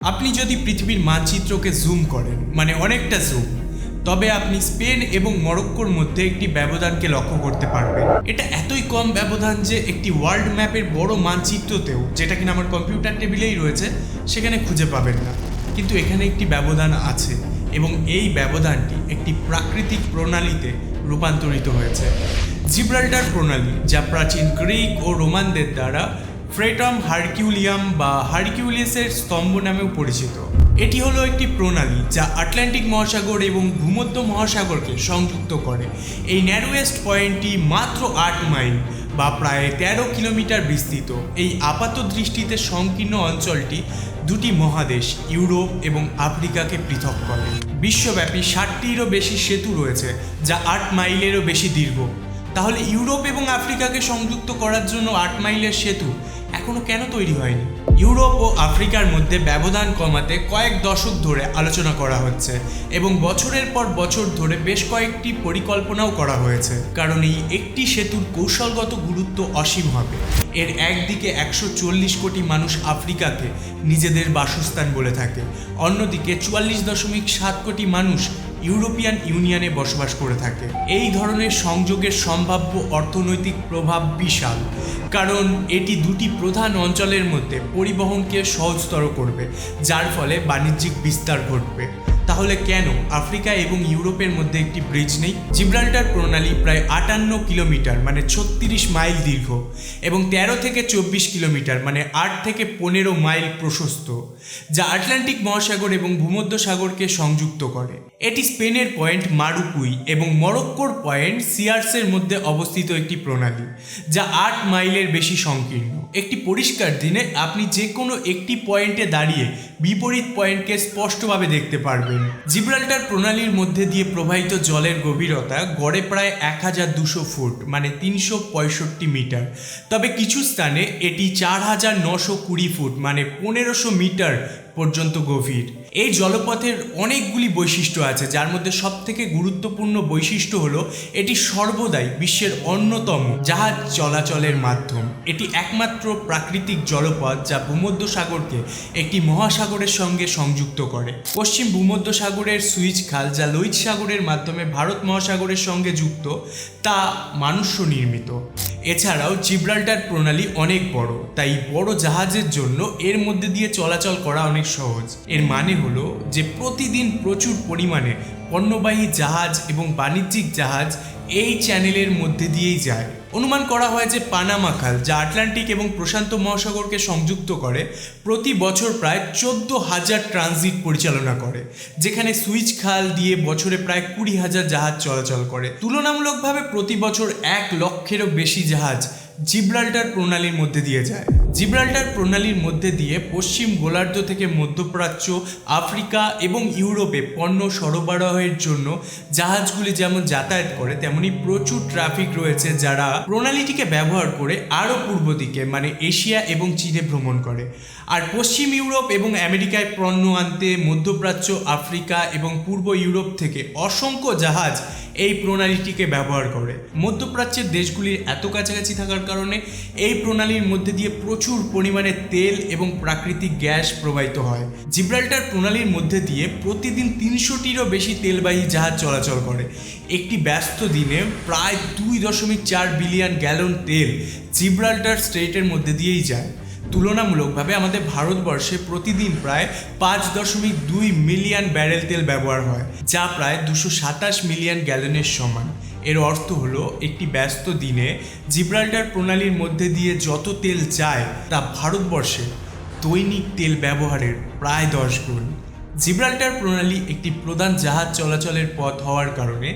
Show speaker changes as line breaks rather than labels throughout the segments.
আপনি যদি পৃথিবীর মানচিত্রকে জুম করেন মানে অনেকটা জুম তবে আপনি স্পেন এবং মরক্কোর মধ্যে একটি ব্যবধানকে লক্ষ্য করতে পারবেন। এটা এতই কম ব্যবধান যে একটি ওয়ার্ল্ড ম্যাপের বড় মানচিত্রতেও, যেটা কিনা আমার কম্পিউটার টেবিলেই রয়েছে, সেখানে খুঁজে পাবেন না। কিন্তু এখানে একটি ব্যবধান আছে এবং এই ব্যবধানটি একটি প্রাকৃতিক প্রণালীতে রূপান্তরিত হয়েছে। জিব্রাল্টার প্রণালী, যা প্রাচীন গ্রিক ও রোমানদের দ্বারা ফ্রেটম হারকিউলিয়াম বা হারকিউলিয়াসের স্তম্ভ নামেও পরিচিত। এটি হলো একটি প্রণালী যা আটলান্টিক মহাসাগর এবং ভূমধ্য মহাসাগরকে সংযুক্ত করে। এই ন্যারোয়েস্ট পয়েন্টটি মাত্র আট মাইল বা প্রায় তেরো কিলোমিটার বিস্তৃত। এই আপাত দৃষ্টিতে সংকীর্ণ অঞ্চলটি দুটি মহাদেশ, ইউরোপ এবং আফ্রিকাকে পৃথক করে। বিশ্বব্যাপী ষাটটিরও বেশি সেতু রয়েছে, যা আট মাইলেরও বেশি দীর্ঘ। তাহলে ইউরোপ এবং আফ্রিকাকে সংযুক্ত করার জন্য আট মাইলের সেতু এখনও কেন তৈরি হয়নি? ইউরোপ ও আফ্রিকার মধ্যে ব্যবধান কমাতে কয়েক দশক ধরে আলোচনা করা হচ্ছে এবং বছরের পর বছর ধরে বেশ কয়েকটি পরিকল্পনাও করা হয়েছে। কারণ এই একটি সেতুর কৌশলগত গুরুত্ব অসীম হবে। এর একদিকে একশো চল্লিশ কোটি মানুষ আফ্রিকাকে নিজেদের বাসস্থান বলে থাকে। অন্যদিকে চুয়াল্লিশ দশমিক সাত কোটি মানুষ ইউরোপিয়ান ইউনিয়নে বসবাস করে থাকে। এই ধরনের সংযোগের সম্ভাব্য অর্থনৈতিক প্রভাব বিশাল, কারণ এটি দুটি প্রধান অঞ্চলের মধ্যে পরিবহনকে সহজতর করবে, যার ফলে বাণিজ্যিক বিস্তার ঘটবে। তাহলে কেন আফ্রিকা এবং ইউরোপের মধ্যে একটি ব্রিজ নেই? জিব্রাল্টার প্রণালী প্রায় আটান্ন কিলোমিটার মানে ছত্রিশ মাইল দীর্ঘ, এবং তেরো থেকে চব্বিশ কিলোমিটার মানে আট থেকে পনেরো মাইল প্রশস্ত, যা আটলান্টিক মহাসাগর এবং ভূমধ্য সাগরকে সংযুক্ত করে। এটি স্পেনের পয়েন্ট মারুকুই এবং মরক্কোর পয়েন্ট সিয়ার্সের মধ্যে অবস্থিত একটি প্রণালী, যা আট মাইলের বেশি সংকীর্ণ। একটি পরিষ্কার দিনে আপনি যে কোনো একটি পয়েন্টে দাঁড়িয়ে বিপরীত পয়েন্টকে স্পষ্টভাবে দেখতে পারবেন। জিব্রাল্টার প্রণালীর মধ্যে দিয়ে প্রবাহিত জলের গভীরতা গড়ে প্রায় এক হাজার দুশো ফুট মানে তিনশো পঁয়ষট্টি মিটার। তবে কিছু স্থানে এটি চার হাজার নশো কুড়ি ফুট মানে পনেরোশো মিটার পর্যন্ত গভীর। এই জলপথের অনেকগুলি বৈশিষ্ট্য আছে, যার মধ্যে সবথেকে গুরুত্বপূর্ণ বৈশিষ্ট্য হলো এটি সর্বদাই বিশ্বের অন্যতম জাহাজ চলাচলের মাধ্যম। এটি একমাত্র প্রাকৃতিক জলপথ যা ভূমধ্য সাগরকে একটি মহাসাগরের সঙ্গে সংযুক্ত করে। পশ্চিম ভূমধ্য সাগরের সুইচ খাল যা লোহিত সাগরের মাধ্যমে ভারত মহাসাগরের সঙ্গে যুক্ত, তা মানুষ্য নির্মিত। এছাড়াও জিব্রাল্টার প্রণালী অনেক বড়, তাই বড় জাহাজের জন্য এর মধ্যে দিয়ে চলাচল করা অনেক সহজ। এর মানে হলো যে প্রতিদিন প্রচুর পরিমাণে পণ্যবাহী জাহাজ এবং বাণিজ্যিক জাহাজ এই চ্যানেলের মধ্যে দিয়েই যায়। অনুমান করা হয় যে পানামা খাল, যা আটলান্টিক এবং প্রশান্ত মহাসাগরকে সংযুক্ত করে, প্রতি বছর প্রায় চোদ্দ হাজার ট্রানজিট পরিচালনা করে, যেখানে সুইচ খাল দিয়ে বছরে প্রায় কুড়ি হাজার জাহাজ চলাচল করে। তুলনামূলকভাবে প্রতি বছর এক লক্ষেরও বেশি জাহাজ জিব্রাল্টার প্রণালীর মধ্যে দিয়ে যায়। জিব্রাল্টার প্রণালীর মধ্যে দিয়ে পশ্চিম গোলার্ধ থেকে মধ্যপ্রাচ্য, আফ্রিকা এবং ইউরোপে পণ্য সরবরাহের জন্য জাহাজগুলি যেমন যাতায়াত করে, তেমনি প্রচুর ট্রাফিক রয়েছে যারা প্রণালীটিকে ব্যবহার করে আরও পূর্ব দিকে মানে এশিয়া এবং চীনে ভ্রমণ করে। আর পশ্চিম ইউরোপ এবং আমেরিকায় পণ্য আনতে মধ্যপ্রাচ্য, আফ্রিকা এবং পূর্ব ইউরোপ থেকে অসংখ্য জাহাজ এই প্রণালীটিকে ব্যবহার করে। মধ্যপ্রাচ্যের দেশগুলির এত কাছাকাছি থাকার কারণে এই প্রণালীর মধ্যে দিয়ে প্রচুর পরিমাণে তেল এবং প্রাকৃতিক গ্যাস প্রবাহিত হয়। জিব্রাল্টার প্রণালীর মধ্যে দিয়ে প্রতিদিন তিনশোটিরও বেশি তেলবাহী জাহাজ চলাচল করে। একটি ব্যস্ত দিনে প্রায় দুই দশমিক চার বিলিয়ন গ্যালন তেল জিব্রাল্টার স্ট্রেটের মধ্যে দিয়েই যায়। তুলনামূলকভাবে আমাদের ভারতবর্ষে প্রতিদিন প্রায় পাঁচ দশমিক দুই মিলিয়ন ব্যারেল তেল ব্যবহার হয়, যা প্রায় দুশো সাতাশ মিলিয়ন গ্যালনের সমান। এর অর্থ হলো একটি ব্যস্ত দিনে জিব্রাল্টার প্রণালীর মধ্যে দিয়ে যত তেল যায়, তা ভারতবর্ষে দৈনিক তেল ব্যবহারের প্রায় দশ গুণ। জিব্রাল্টার প্রণালী একটি প্রধান জাহাজ চলাচলের পথ হওয়ার কারণে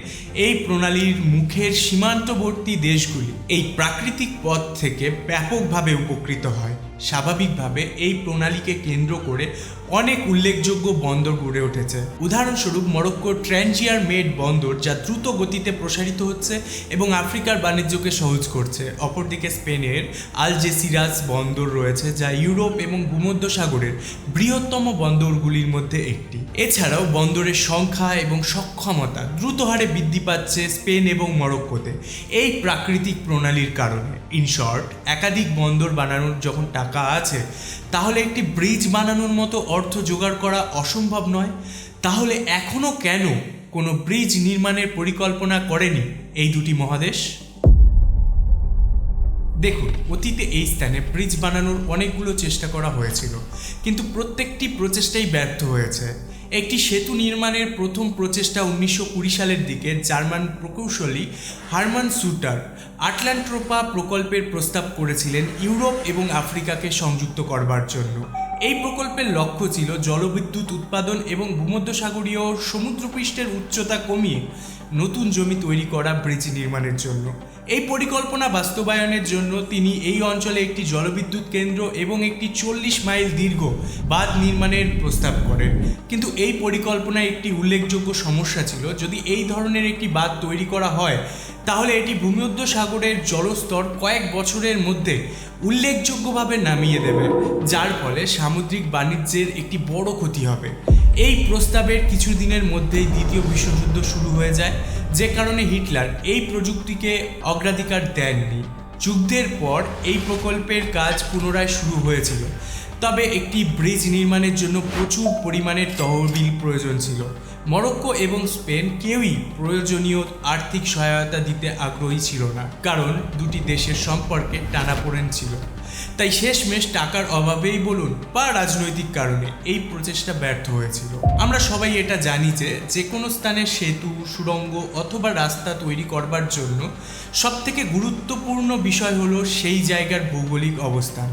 এই প্রণালীর মুখের সীমান্তবর্তী দেশগুলি এই প্রাকৃতিক পথ থেকে ব্যাপকভাবে উপকৃত হয়। স্বাভাবিকভাবে এই প্রণালীকে কেন্দ্র করে অনেক উল্লেখযোগ্য বন্দর গড়ে উঠেছে। উদাহরণস্বরূপ, মরক্কোর ট্র্যানজিয়ার মেড বন্দর যা দ্রুত গতিতে প্রসারিত হচ্ছে এবং আফ্রিকার বাণিজ্যকে সহজ করছে। অপরদিকে স্পেনের আলজেসিরাস বন্দর রয়েছে, যা ইউরোপ এবং ভূমধ্য সাগরের বৃহত্তম বন্দরগুলির মধ্যে একটি। এছাড়াও, বন্দরের সংখ্যা এবং সক্ষমতা দ্রুত হারে বৃদ্ধি পাচ্ছে স্পেন এবং মরক্কোতে। এই প্রাকৃতিক প্রণালীর কারণে। ইন শর্ট, একাধিক বন্দর বানানোর যখন টাকা আছে তাহলে একটি ব্রিজ বানানোর মতো অর্থ জোগাড় করা অসম্ভব নয়। তাহলে এখনও কেন কোনো ব্রিজ নির্মাণের পরিকল্পনা করেনি এই দুটি মহাদেশ? দেখুন, অতীতে এই স্থানে ব্রিজ বানানোর অনেকগুলো চেষ্টা করা হয়েছিল, কিন্তু প্রত্যেকটি প্রচেষ্টাই ব্যর্থ হয়েছে। একটি সেতু নির্মাণের প্রথম প্রচেষ্টা উনিশশো কুড়ি সালের দিকে জার্মান প্রকৌশলী হারমান সুটার আটলান্ট্রোপা প্রকল্পের প্রস্তাব করেছিলেন ইউরোপ এবং আফ্রিকাকে সংযুক্ত করবার জন্য। এই প্রকল্পের লক্ষ্য ছিল জলবিদ্যুৎ উৎপাদন এবং ভূমধ্যসাগরীয় সমুদ্রপৃষ্ঠের উচ্চতা কমিয়ে নতুন জমি তৈরি করা ব্রিজ নির্মাণের জন্য। এই পরিকল্পনা বাস্তবায়নের জন্য তিনি এই অঞ্চলে একটি জলবিদ্যুৎ কেন্দ্র এবং একটি চল্লিশ মাইল দীর্ঘ বাঁধ নির্মাণের প্রস্তাব করেন। কিন্তু এই পরিকল্পনায় একটি উল্লেখযোগ্য সমস্যা ছিল, যদি এই ধরনের একটি বাঁধ তৈরি করা হয় তাহলে এটি ভূমধ্য সাগরের জলস্তর কয়েক বছরের মধ্যে উল্লেখযোগ্যভাবে নামিয়ে দেবে, যার ফলে সামুদ্রিক বাণিজ্যের একটি বড় ক্ষতি হবে। এই প্রস্তাবের কিছু দিনের মধ্যেই দ্বিতীয় বিশ্বযুদ্ধ শুরু হয়ে যায়, যে কারণে হিটলার এই প্রযুক্তিকে অগ্রাধিকার দেননি। যুদ্ধের পর এই প্রকল্পের কাজ পুনরায় শুরু হয়েছিল, তবে একটি ব্রিজ নির্মাণের জন্য প্রচুর পরিমাণের তহবিল প্রয়োজন ছিল। মরক্কো এবং স্পেন কেউই প্রয়োজনীয় আর্থিক সহায়তা দিতে আগ্রহী ছিল না, কারণ দুটি দেশের সম্পর্কে টানাপোড়েন ছিল। তাই শেষমেশ টাকার অভাবেই বলুন বা রাজনৈতিক কারণে এই প্রচেষ্টা ব্যর্থ হয়েছিল। আমরা সবাই এটা জানি যে যে কোনো স্থানে সেতু, সুড়ঙ্গ অথবা রাস্তা তৈরি করবার জন্য সবথেকে গুরুত্বপূর্ণ বিষয় হলো সেই জায়গার ভৌগোলিক অবস্থান।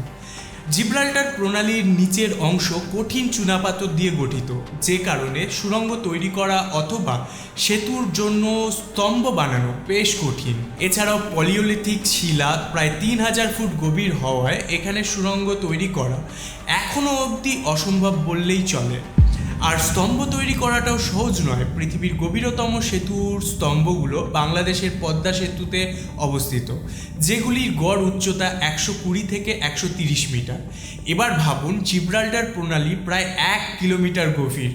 জিব্রাল্টার প্রণালীর নিচের অংশ কঠিন চুনাপাথর দিয়ে গঠিত, যে কারণে সুড়ঙ্গ তৈরি করা অথবা সেতুর জন্য স্তম্ভ বানানো বেশ কঠিন। এছাড়াও পলিওলিথিক শিলা প্রায় তিন হাজার ফুট গভীর হওয়ায় এখানে সুড়ঙ্গ তৈরি করা এখনও অবধি অসম্ভব বললেই চলে। আর স্তম্ভ তৈরি করাটাও সহজ নয়। পৃথিবীর গভীরতম সেতুর স্তম্ভগুলো বাংলাদেশের পদ্মা সেতুতে অবস্থিত, যেগুলির গড় উচ্চতা একশো কুড়ি থেকে একশো তিরিশ মিটার। এবার ভাবুন, জিব্রাল্টার প্রণালী প্রায় এক কিলোমিটার গভীর।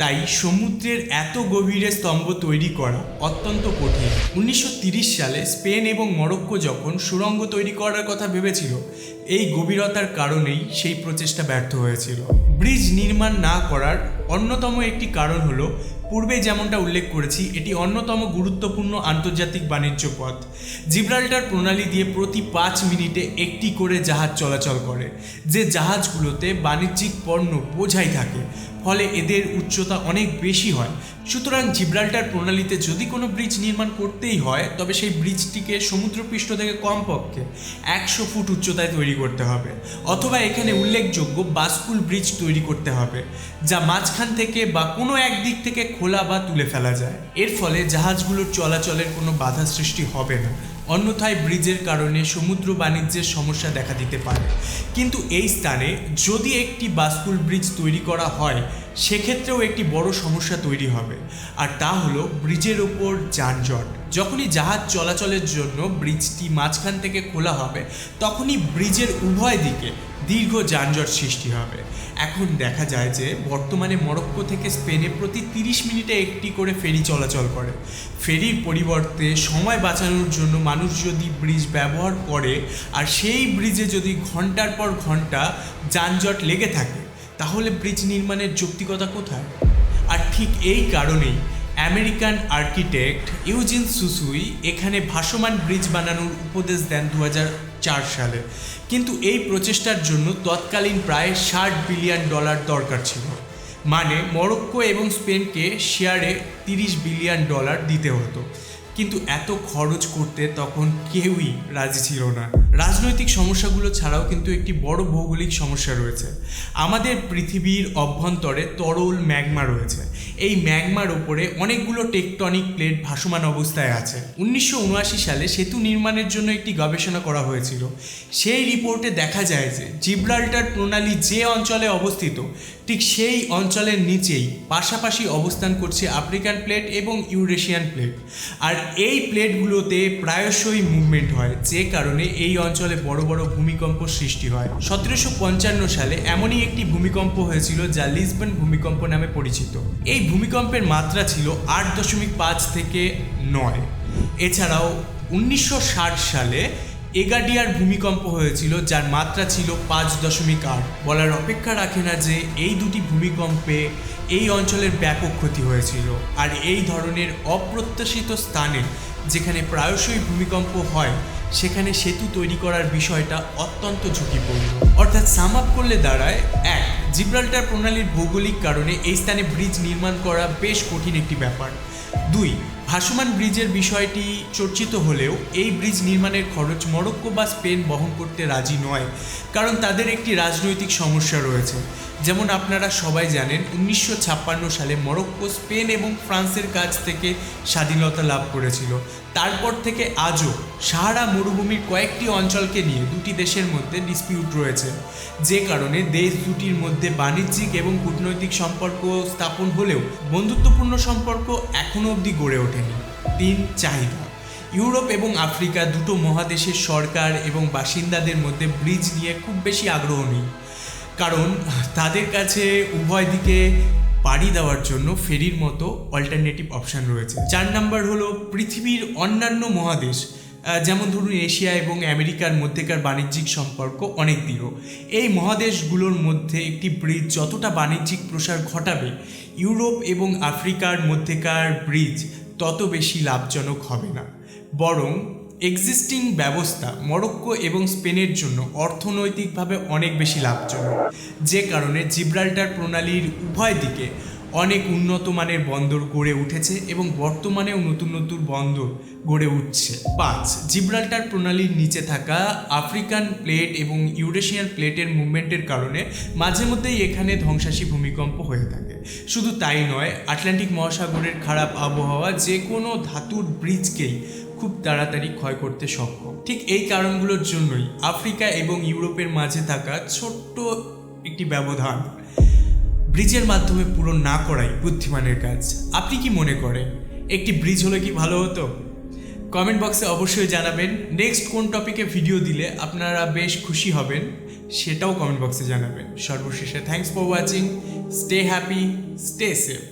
তাই সমুদ্রের এত গভীরে স্তম্ভ তৈরি করা অত্যন্ত কঠিন। উনিশশো সালে স্পেন এবং মরক্কো যখন সুড়ঙ্গ তৈরি করার কথা ভেবেছিল, এই গভীরতার কারণেই সেই প্রচেষ্টা ব্যর্থ হয়েছিল। ব্রিজ নির্মাণ না করার অন্যতম একটি কারণ হলো, পূর্বে যেমনটা উল্লেখ করেছি, এটি অন্যতম গুরুত্বপূর্ণ আন্তর্জাতিক বাণিজ্য পথ। জিব্রাল্টার প্রণালী দিয়ে প্রতি পাঁচ মিনিটে একটি করে জাহাজ চলাচল করে, যে জাহাজগুলোতে বাণিজ্যিক পণ্য বোঝাই থাকে। ফলে এদের উচ্চতা অনেক বেশি হয়। সুতরাং জিব্রাল্টার প্রণালীতে যদি কোনো ব্রিজ নির্মাণ করতেই হয়, তবে সেই ব্রিজটিকে সমুদ্রপৃষ্ঠ থেকে কমপক্ষে একশো ফুট উচ্চতায় তৈরি করতে হবে, অথবা এখানে উল্লেখযোগ্য বাসকুল ব্রিজ তৈরি করতে হবে, যা মাঝখান থেকে বা কোনো এক দিক থেকে খোলা বা তুলে ফেলা যায়। এর ফলে জাহাজগুলোর চলাচলের কোনো বাধা সৃষ্টি হবে না। অন্যথায় ব্রিজের কারণে সমুদ্র বাণিজ্যের সমস্যা দেখা দিতে পারে। কিন্তু এই স্থানে যদি একটি বাস্কুল ব্রিজ তৈরি করা হয়, সেক্ষেত্রেও একটি বড় সমস্যা তৈরি হবে। আর তা হলো ব্রিজের ওপর যানজট। যখনই জাহাজ চলাচলের জন্য ব্রিজটি মাঝখান থেকে খোলা হবে, তখনই ব্রিজের উভয় দিকে দীর্ঘ যানজট সৃষ্টি হবে। এখন দেখা যায় যে বর্তমানে মরক্কো থেকে স্পেনে প্রতি তিরিশ মিনিটে একটি করে ফেরি চলাচল করে। ফেরির পরিবর্তে সময় বাঁচানোর জন্য মানুষ যদি ব্রিজ ব্যবহার করে, আর সেই ব্রিজে যদি ঘণ্টার পর ঘণ্টা যানজট লেগে থাকে, তাহলে ব্রিজ নির্মাণের যৌক্তিকতা কোথায়? আর ঠিক এই কারণেই আমেরিকান আর্কিটেক্ট ইউজিন সুসুই এখানে ভাসমান ব্রিজ বানানোর উপদেশ দেন দু চার সালে। কিন্তু এই প্রচেষ্টার জন্য তৎকালীন প্রায় ষাট বিলিয়ন ডলার দরকার ছিল। মানে মরক্কো এবং স্পেনকে শেয়ারে তিরিশ বিলিয়ন ডলার দিতে হতো। কিন্তু এত খরচ করতে তখন কেউই রাজি ছিল না। রাজনৈতিক সমস্যাগুলো ছাড়াও কিন্তু একটি বড় ভৌগোলিক সমস্যা রয়েছে। আমাদের পৃথিবীর অভ্যন্তরে তরল ম্যাগমা রয়েছে। এই ম্যাগমার ওপরে অনেকগুলো টেকটনিক প্লেট ভাসমান অবস্থায় আছে। উনিশশো উনআশি সালে সেতু নির্মাণের জন্য একটি গবেষণা করা হয়েছিল। সেই রিপোর্টে দেখা যায় যে জিব্রাল্টার প্রণালী যে অঞ্চলে অবস্থিত, ঠিক সেই অঞ্চলের নিচেই পাশাপাশি অবস্থান করছে আফ্রিকান প্লেট এবং ইউরেশিয়ান প্লেট। আর এই প্লেটগুলোতে প্রায়শই মুভমেন্ট হয়, যে কারণে এই অঞ্চলে বড় বড় ভূমিকম্প সৃষ্টি হয়। সতেরোশো পঞ্চান্ন সালে এমনই একটি ভূমিকম্প হয়েছিল যা লিসবন ভূমিকম্প নামে পরিচিত। এই ভূমিকম্পের মাত্রা ছিল আট দশমিক পাঁচ থেকে নয়। এছাড়াও উনিশশো ষাট সালে এগাডিয়ার ভূমিকম্প হয়েছিল, যার মাত্রা ছিল পাঁচ দশমিক আট। বলার অপেক্ষা রাখে না যে এই দুটি ভূমিকম্পে এই অঞ্চলের ব্যাপক ক্ষতি হয়েছিল। আর এই ধরনের অপ্রত্যাশিত স্থানে যেখানে প্রায়শই ভূমিকম্প হয়, সেখানে সেতু তৈরি করার বিষয়টা অত্যন্ত ঝুঁকিপূর্ণ। অর্থাৎ সাম আপ করলে দাঁড়ায়, এক, জিব্রাল্টার প্রণালীর ভৌগোলিক কারণে এই স্থানে ব্রিজ নির্মাণ করা বেশ কঠিন একটি ব্যাপার। দুই ভাসমান ব্রিজের বিষয়টি চর্চিত হলেও এই ব্রিজ নির্মাণের খরচ মরক্কো বা স্পেন বহন করতে রাজি নয়, কারণ তাদের একটি রাজনৈতিক সমস্যা রয়েছে। যেমন আপনারা সবাই জানেন, উনিশশো ছাপ্পান্ন সালে মরক্কো, স্পেন এবং ফ্রান্সের কাছ থেকে স্বাধীনতা লাভ করেছিল। তারপর থেকে আজও সাহারা মরুভূমির কয়েকটি অঞ্চলকে নিয়ে দুটি দেশের মধ্যে ডিসপিউট রয়েছে। যে কারণে দেশ দুটির মধ্যে বাণিজ্যিক এবং কূটনৈতিক সম্পর্ক স্থাপন হলেও বন্ধুত্বপূর্ণ সম্পর্ক এখনও অবধি গড়ে ওঠেনি। তিন, চাহিদা। ইউরোপ এবং আফ্রিকা দুটো মহাদেশের সরকার এবং বাসিন্দাদের মধ্যে ব্রিজ নিয়ে খুব বেশি আগ্রহ নেই। কারণ তাদের কাছে উভয় দিকে পাড়ি দেওয়ার জন্য ফেরির মতো অল্টারনেটিভ অপশান রয়েছে। চার নাম্বার হলো পৃথিবীর অন্যান্য মহাদেশ। যেমন ধরুন এশিয়া এবং আমেরিকার মধ্যেকার বাণিজ্যিক সম্পর্ক অনেক দৃঢ়। এই মহাদেশগুলোর মধ্যে একটি ব্রিজ যতটা বাণিজ্যিক প্রসার ঘটাবে, ইউরোপ এবং আফ্রিকার মধ্যেকার ব্রিজ তত বেশি লাভজনক হবে না। বরং এক্সিস্টিং ব্যবস্থা মরক্কো এবং স্পেনের জন্য অর্থনৈতিকভাবে অনেক বেশি লাভজনক। যে কারণে জিব্রাল্টার প্রণালীর উভয় দিকে অনেক উন্নত মানের বন্দর গড়ে উঠেছে এবং বর্তমানেও নতুন নতুন বন্দর গড়ে উঠছে। পাঁচ, জিব্রাল্টার প্রণালীর নিচে থাকা আফ্রিকান প্লেট এবং ইউরেশিয়ান প্লেটের মুভমেন্টের কারণে মাঝে মধ্যেই এখানে ধ্বংসাসী ভূমিকম্প হয়ে থাকে। শুধু তাই নয়, আটলান্টিক মহাসাগরের খারাপ আবহাওয়া যে কোনো ধাতুর ব্রিজকেই খুব তাড়াতাড়ি ক্ষয় করতে সক্ষম। ঠিক এই কারণগুলোর জন্যই আফ্রিকা এবং ইউরোপের মাঝে থাকা ছোট্ট একটি ব্যবধান ব্রিজের মাধ্যমে পূরণ না করাই বুদ্ধিমানের কাজ। আপনি কি মনে করেন, একটি ব্রিজ হলে কি ভালো হতো? কমেন্ট বক্সে অবশ্যই জানাবেন। নেক্সট কোন টপিকে ভিডিও দিলে আপনারা বেশ খুশি হবেন, সেটাও কমেন্ট বক্সে জানাবেন। সর্বশেষে thanks for watching. Stay happy, stay safe.